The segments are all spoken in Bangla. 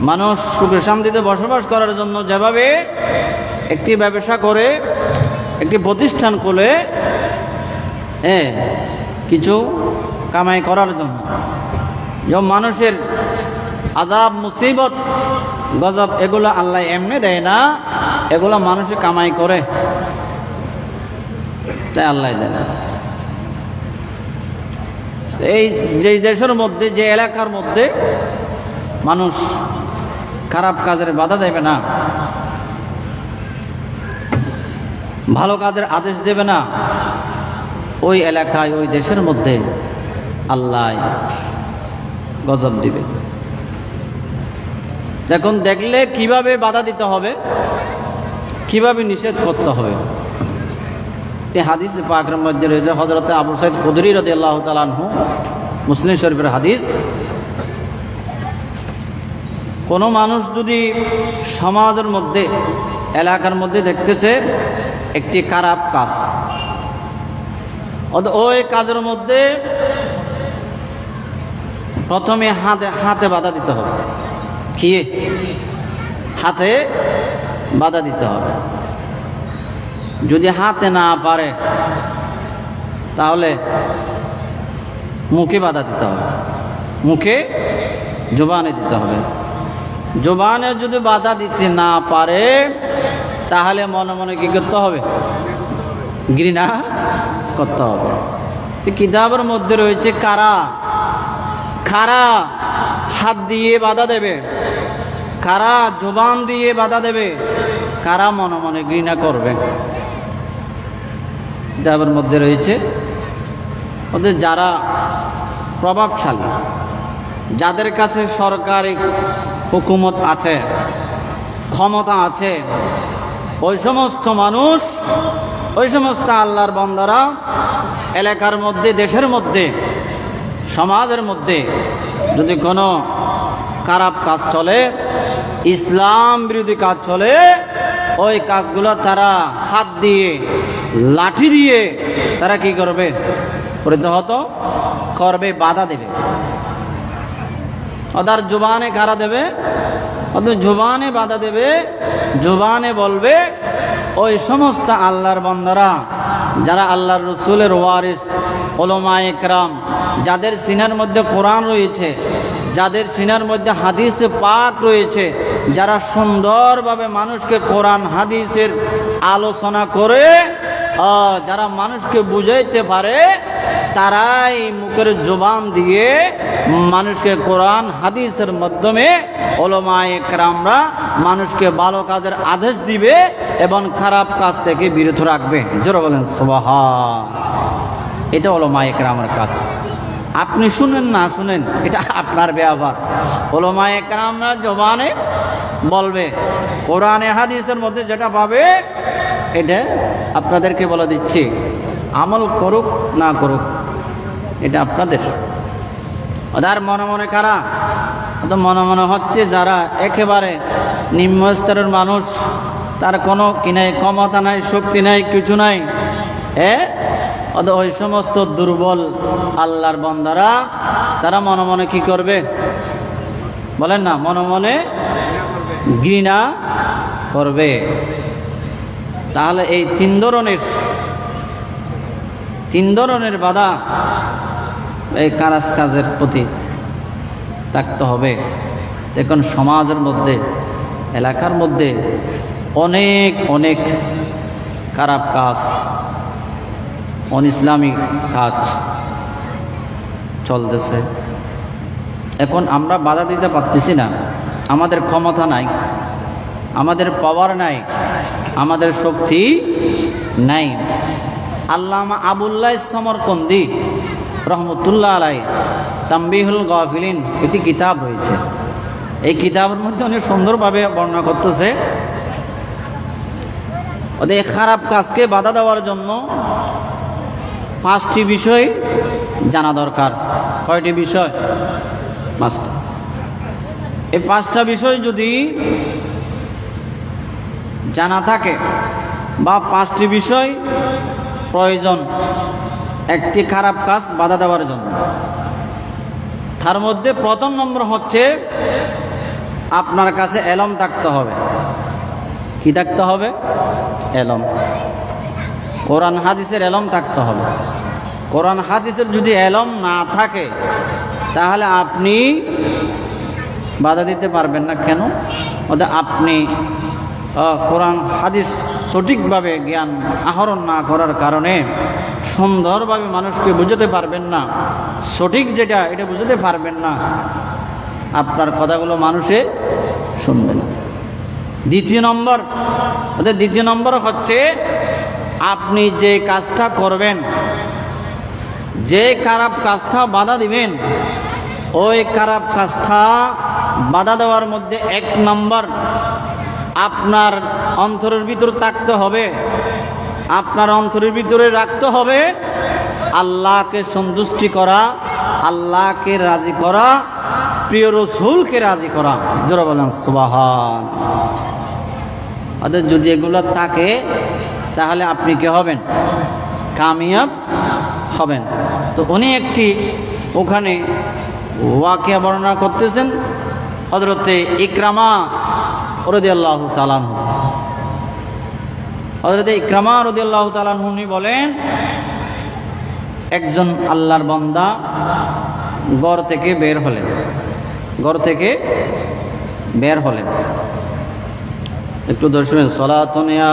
মানুষ সুখে শান্তিতে বসবাস করার জন্য যেভাবে একটি ব্যবসা করে, একটি প্রতিষ্ঠান খুলে হ্যাঁ কিছু কামাই করার জন্য। যেমন মানুষের আদাব মুসিবত, গজব, এগুলো আল্লাহ এমনি দেয় না, এগুলো মানুষে কামাই করে। তাই আল্লাহ দেয় না। এই যে দেশের মধ্যে, যে এলাকার মধ্যে মানুষ খারাপ কাজের বাধা দেবে না। ভালো কাজের আদেশ দেবে না। ওই এলাকায়, ওই দেশের মধ্যে আল্লাহ গজব দিবে। দেখুন দেখলে কীভাবে বাধা দিতে হবে, কীভাবে নিষেধ করতে হবে। এই হাদিস পাকের মধ্যে রয়েছে হজরতে আবু সাইদ খুদরি রদি আল্লাহ তালানহু মুসলিম শরীফের হাদিস। কোনো মানুষ যদি সমাজের মধ্যে, এলাকার মধ্যে দেখতেছে একটি খারাপ কাজ ওই কাজের মধ্যে প্রথমে হাতে হাতে বাধা দিতে হবে। কি? হাতে বাধা দিতে হবে। যদি হাতে না পারে, তাহলে মুখে বাধা দিতে হবে। মুখে জোবানে দিতে হবে। জোবানে যদি বাধা দিতে না পারে, তাহলে মনে মনে কি করতে হবে? ঘৃণা করতে হবে। তো কিতাবের মধ্যে রয়েছে কারা? কারা হাত দিয়ে বাধা দেবে? কারা জোবান দিয়ে বাধা দেবে? কারা মনে মনে ঘৃণা করবে? কিতাবের মধ্যে রয়েছে, ওদের যারা প্রভাবশালী, যাদের কাছে সরকারি হুকুমত আছে, ক্ষমতা আছে। ওই সমস্ত মানুষ, ওই সমস্ত আল্লাহর বন্দারা এলাকার মধ্যে, দেশের মধ্যে, সমাজের মধ্যে যদি কোনো খারাপ কাজ চলে, ইসলাম বিরোধী কাজ চলে, ওই কাজগুলো তারা হাত দিয়ে, লাঠি দিয়ে তারা কি করবে? প্রতিহত করবে, বাধা দেবে। ওদের জোবানে কারা দেবে? ওদের জোবানে বাধা দেবে, জোবানে বলবে, ওই সমস্ত আল্লাহর বন্দরা, যারা আল্লাহর রসুলের ওয়ারিস ওলমা একরাম যাদের সিনার মধ্যে কোরআন রয়েছে, যাদের সিনার মধ্যে হাদিসে পাক রয়েছে, যারা সুন্দরভাবে মানুষকে কোরআন, হাদিসের আলোচনা করে যারা মানুষকে বুঝাইতে পারে তারাই মুখের জবান দিয়ে মানুষকে কোরআন, হাদিসের মাধ্যমে ওলমায় ক্রামরা মানুষকে ভালো কাজের আদেশ দিবে এবং খারাপ কাজ থেকে বিরত রাখবে। জোরে বলেন সোবাহা এটা ওলমায় ক্রামের কাজ। আপনি শুনেন না, শুনেন, এটা আপনার ব্যবহার। ওলমায় ক্রামরা জবানে বলবে, কোরআনে, হাদিসের মধ্যে যেটা পাবে, এটা আপনাদেরকে বলে দিচ্ছি। আমল করুক, না করুক, এটা আপনাদের। ওদের মনে মনে কারা? তো মনে মনে হচ্ছে যারা একেবারে নিম্ন স্তরের মানুষ, তার কোনো কি নাই, ক্ষমতা নাই, শক্তি নাই, কিছু নাই। এ? ওই সমস্ত দুর্বল আল্লাহর বন্দারা, তারা মনে মনে কি করবে? বলেন না, মনে মনে ঘৃণা করবে। তাহলে এই তিন ধরনের তিন ধরনের বাধা এই কারাজ কাজের প্রতি থাকতে হবে। এখন সমাজের মধ্যে, এলাকার মধ্যে অনেক অনেক খারাপ কাজ অন ইসলামিক কাজ চলতেছে। এখন আমরা বাধা দিতে পারতেছি না। আমাদের ক্ষমতা নাই, আমাদের পাওয়ার নাই, আমাদের শক্তি নাই। আল্লামা আবুল্লাহ সমরকন্দি রহমতুল্লাহ আলাই তাম্বিহুল গাফিলিন, একটি কিতাব হয়েছে। এই কিতাবের মধ্যে অনেক সুন্দরভাবে বর্ণনা করতেছে। ওদের খারাপ কাজকে বাধা দেওয়ার জন্য পাঁচটি বিষয় জানা দরকার। কয়টি বিষয়? পাঁচটা। এই পাঁচটা বিষয় যদি জানা থাকে, বা পাঁচটি বিষয় প্রয়োজন একটি খারাপ কাজ বাধা দেওয়ার জন্য। তার মধ্যে প্রথম নম্বর হচ্ছে আপনার কাছে এলম থাকতে হবে। কি থাকতে হবে? এলম। কোরআন, হাদিসের এলম থাকতে হবে। কোরআন, হাদিসের যদি এলম না থাকে, তাহলে আপনি বাধা দিতে পারবেন না। কেন? অর্থাৎ আপনি কোরআন, হাদিস সঠিকভাবে জ্ঞান আহরণ না করার কারণে সুন্দরভাবে মানুষকে বুঝাতে পারবেন না। সঠিক যেটা, এটা বুঝতে পারবেন না। আপনার কথাগুলো মানুষে শুনবে না দ্বিতীয় নম্বর অর্থাৎ দ্বিতীয় নম্বর হচ্ছে আপনি যে কাজটা করবেন, যে খারাপ কাজটা বাধা দিবেন, ওই খারাপ কাজটা বাধা দেওয়ার মধ্যে এক নম্বর আপনার অন্তরের ভিতর থাকতে হবে। আপনার অন্তরের ভিতরে রাখতে হবে আল্লাহকে সন্তুষ্টি করা, আল্লাহকে রাজি করা, প্রিয় রসুলকে রাজি করা। জোরা বলেন, সুবাহান। অর্থাৎ যদি এগুলো থাকে, তাহলে আপনি কে হবেন? কামিয়াব হবেন। তো উনি একটি ওখানে ওয়াকিয়া বর্ণনা করতেছেন হজরতে ইকরামা বলেন, একজন আল্লাহর বন্দা গড় থেকে বের হলেন গড় থেকে বের হলেন। একটু দর্শন সলাতনিয়া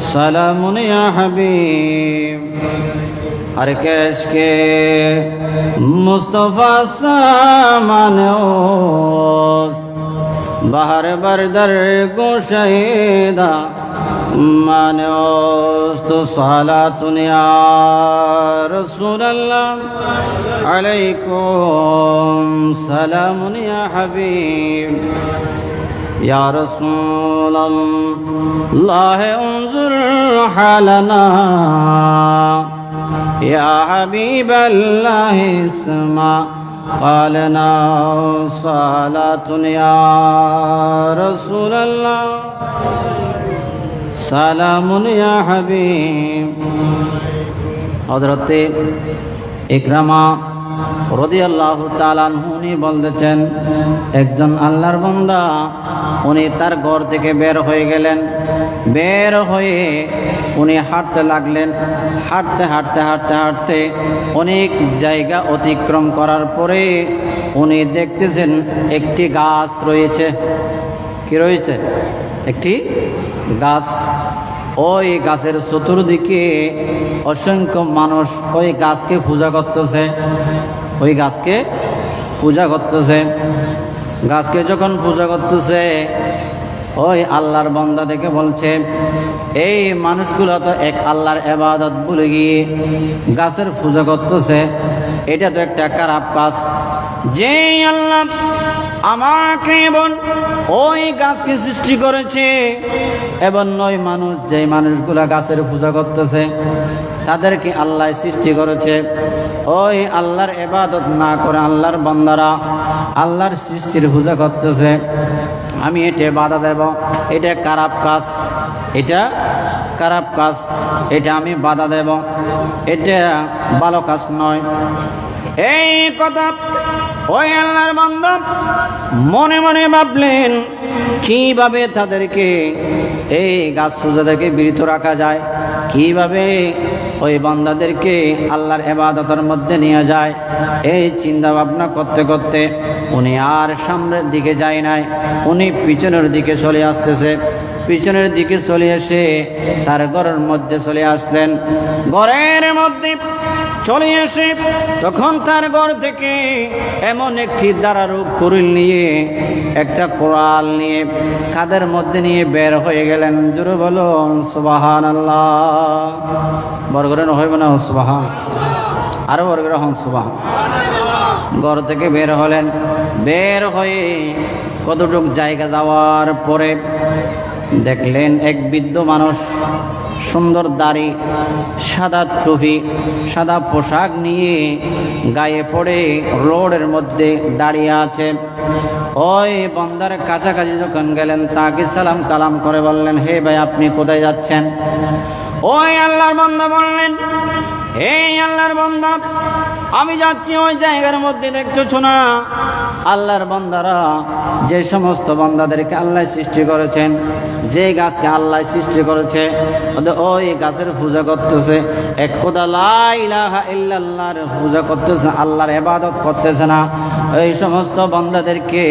সালামুনিয়া হাবিব। আর কেশকে মুস্তফা সামানোস বাহার বরদর গোশাইদা মানোস তো সালা তুনিয়া রসুল্লাহ আলাইকুম সালামুনিয়া হাবিব। يا رسول الله انظر حالنا یا حبیب اللہ اسما قالنا صلاتن یا رسول اللہ سلامن یا حبیب حضرت اکرمہ বলতেছেন, একজন আল্লাহর বন্দা, উনি তার ঘর থেকে বের হয়ে গেলেন। বের হয়ে উনি হাঁটতে লাগলেন। হাঁটতে হাঁটতে হাঁটতে হাঁটতে অনেক জায়গা অতিক্রম করার পরে উনি দেখতেছেন একটি গাছ রয়েছে। কি রয়েছে? একটি গাছ ওই গাছের চতুর্দিকে অসংখ্য মানুষ ওই গাছকে পূজা করতেছে। ওই গাছকে পূজা করতেছে। গাছকে যখন পূজা করতেছে ওই আল্লাহর বন্দা দেখে বলছে, এই মানুষগুলো তো এক আল্লাহর এবাদত ভুলে গিয়ে গাছের পূজা করতেছে। এটা তো একটা খারাপ কাজ। যে আল্লাহ আমাকে এবং ওই গাছকে সৃষ্টি করেছে এবং নয় মানুষ যে মানুষগুলা গাছের পূজা করতেছে, তাদেরকে আল্লাহ সৃষ্টি করেছে। ওই আল্লাহর এবাদত না করে আল্লাহর বন্দারা আল্লাহর সৃষ্টির পূজা করতেছে। আমি এটা বাধা দেব এটা খারাপ কাজ এটা খারাপ কাজ এটা আমি বাধা দেব এটা ভালো কাজ নয়। এই কথা ওই আল্লাহর বান্ধব মনে মনে ভাবলেন, কীভাবে তাদেরকে এই গাছ পূজা থেকে বিরত রাখা যায়? কীভাবে ওই বান্দাদেরকে আল্লাহর এবাদতের মধ্যে নিয়ে যায়? এই চিন্তা ভাবনা করতে করতে উনি আর সামনের দিকে যায় নাই। উনি পিছনের দিকে চলে আসতেছে। পিছনের দিকে চলে এসে তার ঘরের মধ্যে চলে আসলেন। ঘরের মধ্যে চলে এসে তখন তার ঘর থেকে এমন একটি দাঁড়ারূপ করিল নিয়ে, একটা কোরাল নিয়ে কাদের মধ্যে নিয়ে বের হয়ে গেলেন? জোরে বলুন সুবাহান আল্লাহ বরগরে হইবে না, সুবাহান। আরও বরগরে হন ঘর থেকে বের হলেন। বের হয়ে কতটুক জায়গা যাওয়ার পরে দেখলেন এক বৃদ্ধ মানুষ সুন্দর দাড়ি, সাদা টুপি, সাদা পোশাক নিয়ে গায়ে পড়ে রোডের মধ্যে দাঁড়িয়ে আছে। ওই বন্দার কাছাকাছি যখন গেলেন, তাকে সালাম কালাম করে বললেন, হে ভাই, আপনি কোথায় যাচ্ছেন? ওই আল্লাহর বন্দা বললেন হে আল্লাহর বন্দা, আমি যাচ্ছি ওই জায়গার মধ্যে দেখতেছো না? আল্লাহর বান্দারা যে সমস্ত বান্দাদেরকে আল্লাহ সৃষ্টি করেছেন, যে গাছকে আল্লাহ সৃষ্টি করেছে ওই গাছের পূজা করতেছে। এক খোদা লা ইলাহা ইল্লাল্লাহর পূজা করতেছে, আল্লাহর ইবাদত করতেছে না। এই সমস্ত বন্দাদেরকে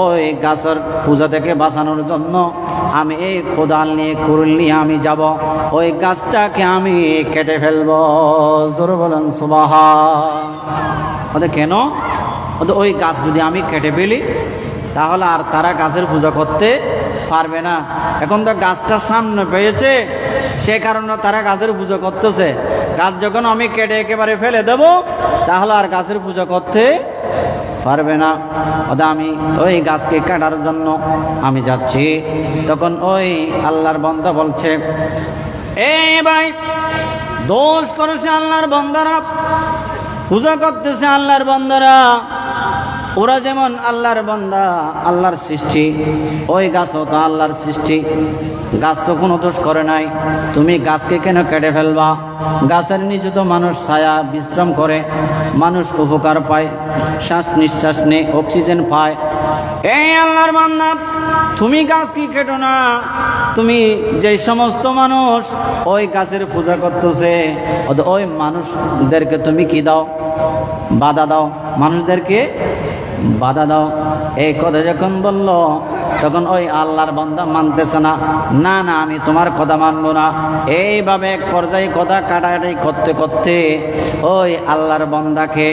ওই গাছের পূজা থেকে বাঁচানোর জন্য আমি এই খোদাল নিয়ে, কুরুল নিয়ে আমি যাব। ওই গাছটাকে আমি কেটে ফেলব। জোর বলেন সুবাহা ওদের কেন? ওদের ওই গাছ যদি আমি কেটে ফেলি, তাহলে আর তারা গাছের পূজা করতে পারবে না। এখন তো গাছটার সামনে পেয়েছে, সে কারণে তারা গাছের পুজো করতেছে। গাছ যখন আমি কেটে একেবারে ফেলে দেব, তাহলে আর গাছের পুজো করতে পারবে না। ওদা আমি ওই গাছকে কাটার জন্য আমি যাচ্ছি। তখন ওই আল্লাহর বন্ধা বলছে, এ ভাই দোষ করেছে আল্লাহর বন্দারা, পূজা করতেছে আল্লাহর বন্দারা। ওরা যেমন আল্লাহর বন্দা, আল্লাহর সৃষ্টি, ওই গাছও তো আল্লাহর সৃষ্টি। গাছ তো কোনো দোষ করে নাই। তুমি গাছকে কেন কেটে ফেলবা? গাছের নিচে তো মানুষ ছায়া, বিশ্রাম করে। মানুষ উপকার পায়, শ্বাস নিঃশ্বাস নেই অক্সিজেন পায়। এই আল্লাহর বান্দা, তুমি গাছ কি কেটো না? তুমি যে সমস্ত মানুষ ওই গাছের পূজা করতেছে ওই মানুষদেরকে তুমি কি দাও? বাধা দাও। মানুষদেরকে বাধা দাও। এই কথা যখন বলল তখন ওই আল্লাহর বন্ধা মানতেছে না। না না, আমি তোমার কথা মানবো না। এইভাবে এক পর্যায়ে কথা কাটাকাটি করতে করতে ওই আল্লাহর বান্দাকে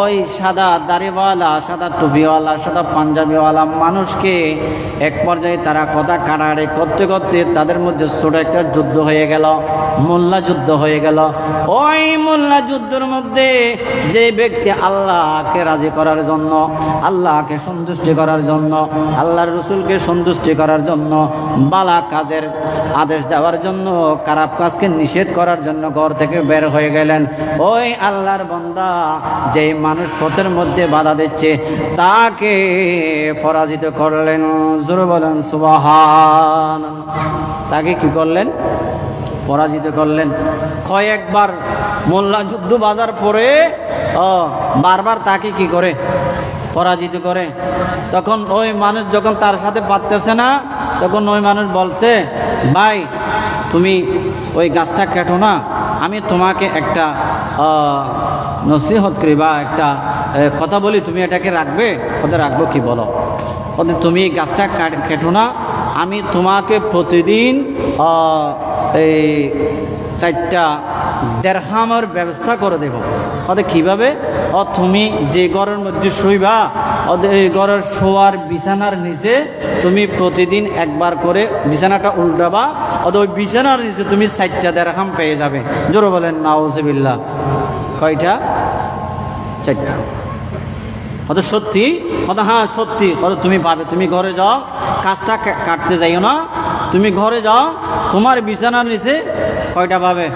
ওই সাদা দাড়িওয়ালা, সাদা টুপিওয়ালা, সাদা পাঞ্জাবিওয়ালা মানুষকে এক পর্যায়ে তারা কথা কাটাকাটি করতে করতে তাদের মধ্যে ছোট একটা যুদ্ধ হয়ে গেল, মোল্লা যুদ্ধ হয়ে গেল। ওই মোল্লা যুদ্ধের মধ্যে যে ব্যক্তি আল্লাহকে রাজি করার জন্য, আল্লাহকে সন্তুষ্টি করার জন্য, আল্লাহর রসুলকে সন্তুষ্টি করার জন্য, বালা কাজের আদেশ দেওয়ার জন্য, খারাপ কাজকে নিষেধ করার জন্য ঘর থেকে বের হয়ে গেলেন। ওই আল্লাহর বন্দা যে মানুষ পথের মধ্যে বাধা দিচ্ছে, তাকে পরাজিত করলেন। জোর বলেন, সুবাহান। তাকে কি করলেন? পরাজিত করলেন। কয়েকবার মোল্লা যুদ্ধ বাজার পরে, ও, বারবার তাকে কি করে? পরাজিত করে। তখন ওই মানুষ যখন তার সাথে পারতেছে না, তখন ওই মানুষ বলছে, ভাই, তুমি ওই গাছটা কেটো না। আমি তোমাকে একটা নসিহত করি বা একটা কথা বলি। তুমি এটাকে রাখবে? ওদের রাখব কি বলো? ওদের তুমি গাছটা কেটো না। আমি তোমাকে প্রতিদিন এই চারটা দেড়হামের ব্যবস্থা করে দেব। ওদের কীভাবে? ও তুমি যে ঘরের মধ্যে শুইবা এই ঘরের শোয়ার বিছানার নিচে তুমি প্রতিদিন একবার করে বিছানাটা উল্টাবা ওদের ওই বিছানার নিচে তুমি চারটা দেড়হাম পেয়ে যাবে। জোরে বলেন নাউজবিল্লা কয়টা? চারটা। অত সত্যি? অত হ্যাঁ সত্যি। অত তুমি পাবে। তুমি ঘরে যাও, কাজটা কাটতে যাইও না। তুমি ঘরে যাও, তোমার বিছানার নিচে কয়টা পাবে?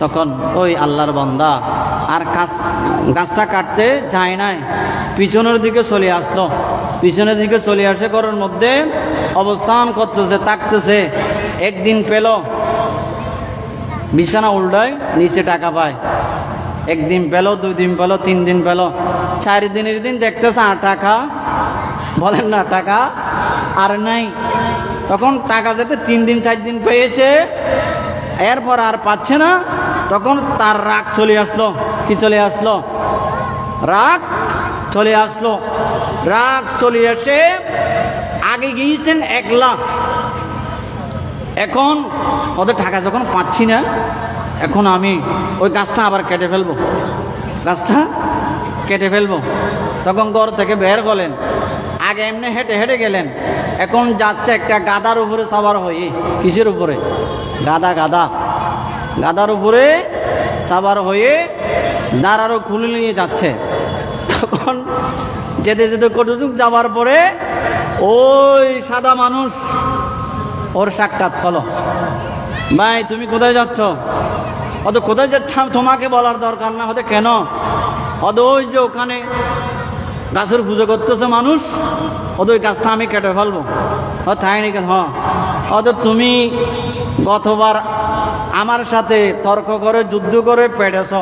তখন ওই আল্লাহর বান্দা আর কাজ গাছটা কাটতে যায় নাই। পিছনের দিকে চলে আসতো পিছনের দিকে চলে আসে ঘরের মধ্যে অবস্থান করতেছে, তাকতেছে। একদিন পেল, বিছানা উল্টায় নিচে টাকা পায়। একদিন পেল, দুই দিন পেল, তিন দিন পেল। চার দিনের দিন দেখতেছে, আর টাকা, বলেন না, টাকা আর নাই। তখন টাকা যেতে তিন দিন, চার দিন পেয়েছে এরপর আর পাচ্ছে না, তখন তার রাগ চলে আসলো। কি চলে আসলো? রাগ চলে আসলো। রাগ চলে এসে আগে গিয়েছেন এক লাখ এখন ওদের টাকা যখন পাচ্ছি না, এখন আমি ওই গাছটা আবার কেটে ফেলব। গাছটা কেটে ফেলব। তখন ঘর থেকে বের হলেন আগে এমনি হেঁটে হেঁটে গেলেন। এখন যাচ্ছে একটা গাদার উপরে সাবার হয়ে। কিসের উপরে? গাদা গাদা। গাদার উপরে সাবার হয়ে দাঁড়ারও খুলে নিয়ে যাচ্ছে। তখন যেতে যেতে কটুযুগ যাওয়ার পরে ওই সাদা মানুষ ওর সাক্ষাৎ হলো। ভাই, তুমি কোথায় যাচ্ছ? অত কোথায় যাচ্ছ, তোমাকে বলার দরকার না। হতে কেন? অত ওই যে ওখানে গাছের পুজো করতেছে মানুষ অত ওই গাছটা আমি কেটে ফেলব। ও, তাই নাকি? হ্যাঁ অত তুমি গতবার আমার সাথে তর্ক করে, যুদ্ধ করে পেরেছ।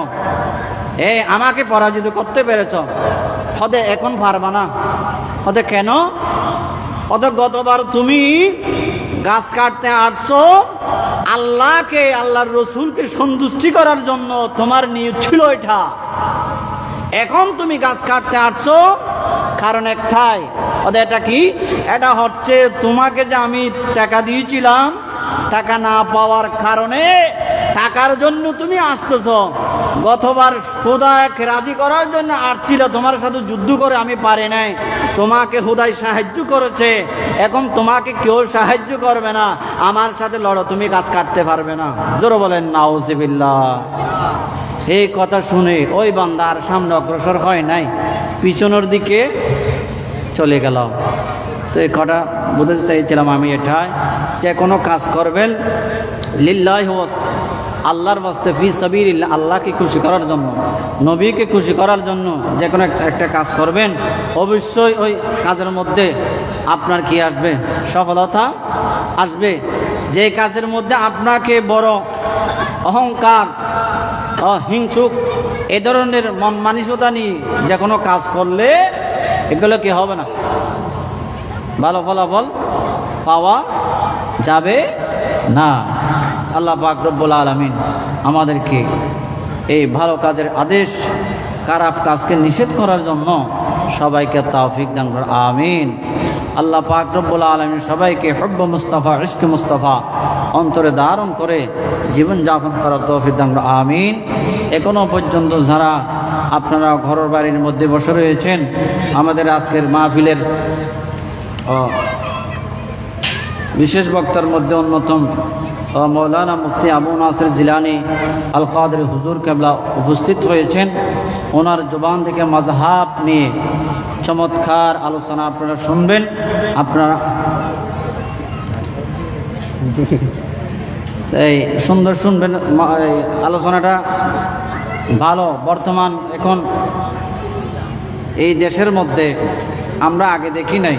এ, আমাকে পরাজিত করতে পেরেছ। হদে এখন পারবা না। হদে কেন? অত গতবার তুমি গাছ কাটতে আসছো, আল্লাহকে, আল্লাহর রসুলকে সন্তুষ্টি করার জন্য তোমার নিয়োগ ছিল এটা। এখন তুমি গাছ কাটতে আসছো, কারণ একটাই এটা কি? এটা হচ্ছে তোমাকে যে আমি টাকা দিয়েছিলাম, টাকা না পাওয়ার কারণে টাকার জন্য তুমি আসতেছ। গতবার হুদায়কে রাজি করার জন্য আসছিল, তোমার সাথে যুদ্ধ করে আমি পারি নাই। তোমাকে হুদায় সাহায্য করেছে, এখন তোমাকে কেউ সাহায্য করবে না। আমার সাথে লড়ো, তুমি গাছ কাটতে পারবে না। জোরে বলেন, নাউজিবিল্লাহ। এই কথা শুনে ওই বান্দা আর সামনে অগ্রসর হয় নাই। পিছনের দিকে চলে গেল। তো এই কটা বুঝতে চাইছিলাম আমি এটাই, যে কোনো কাজ করবেন লিল্লাহ আল্লাহর বাস্তে ফি সাবির আল্লাহকে খুশি করার জন্য, নবীকে খুশি করার জন্য যে কোনো একটা একটা কাজ করবেন, অবশ্যই ওই কাজের মধ্যে আপনার কি আসবে? সফলতা আসবে। যে কাজের মধ্যে আপনাকে বড় অহংকার হিংসুক এ ধরনের মন মানসিকতা নিয়ে যে কোনো কাজ করলে এগুলো কি হবে না? ভালো ফলাফল পাওয়া যাবে না। আল্লাহ পাক রব্বুল আলমিন আমাদেরকে এই ভালো কাজের আদেশ, খারাপ কাজকে নিষেধ করার জন্য সবাইকে তাওফিক দান করে আমিন। আল্লাহ পাক রব্বুল আলমী সবাইকে হব্য মুস্তাফা ইস্ক মুস্তফা অন্তরে ধারণ করে জীবনযাপন করার তৌফিক দান আমিন। এখনও পর্যন্ত যারা আপনারা ঘরের বাড়ির মধ্যে বসে রয়েছেন, আমাদের আজকের মাহফিলের বিশেষ বক্তার মধ্যে অন্যতম মৌলানা মুফতি আবু নাসির জিলানি আল কাদের হুজুর কেবলা উপস্থিত হয়েছেন ওনার জবান থেকে মাজহাব নিয়ে চমৎকার আলোচনা আপনারা শুনবেন। আপনারা এই সুন্দর শুনবেন আলোচনাটা। ভালো, বর্তমান, এখন। এই দেশের মধ্যে আমরা আগে দেখি নাই।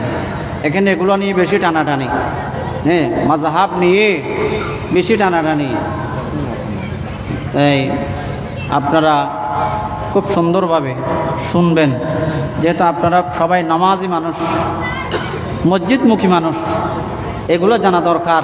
এখানে এগুলো নিয়ে বেশি টানাটানি। হ্যাঁ মাজাহাব নিয়ে বেশি টানাটানি। এই, আপনারা খুব সুন্দরভাবে শুনবেন। যেহেতু আপনারা সবাই নামাজি মানুষ, মসজিদমুখী মানুষ, এগুলো জানা দরকার।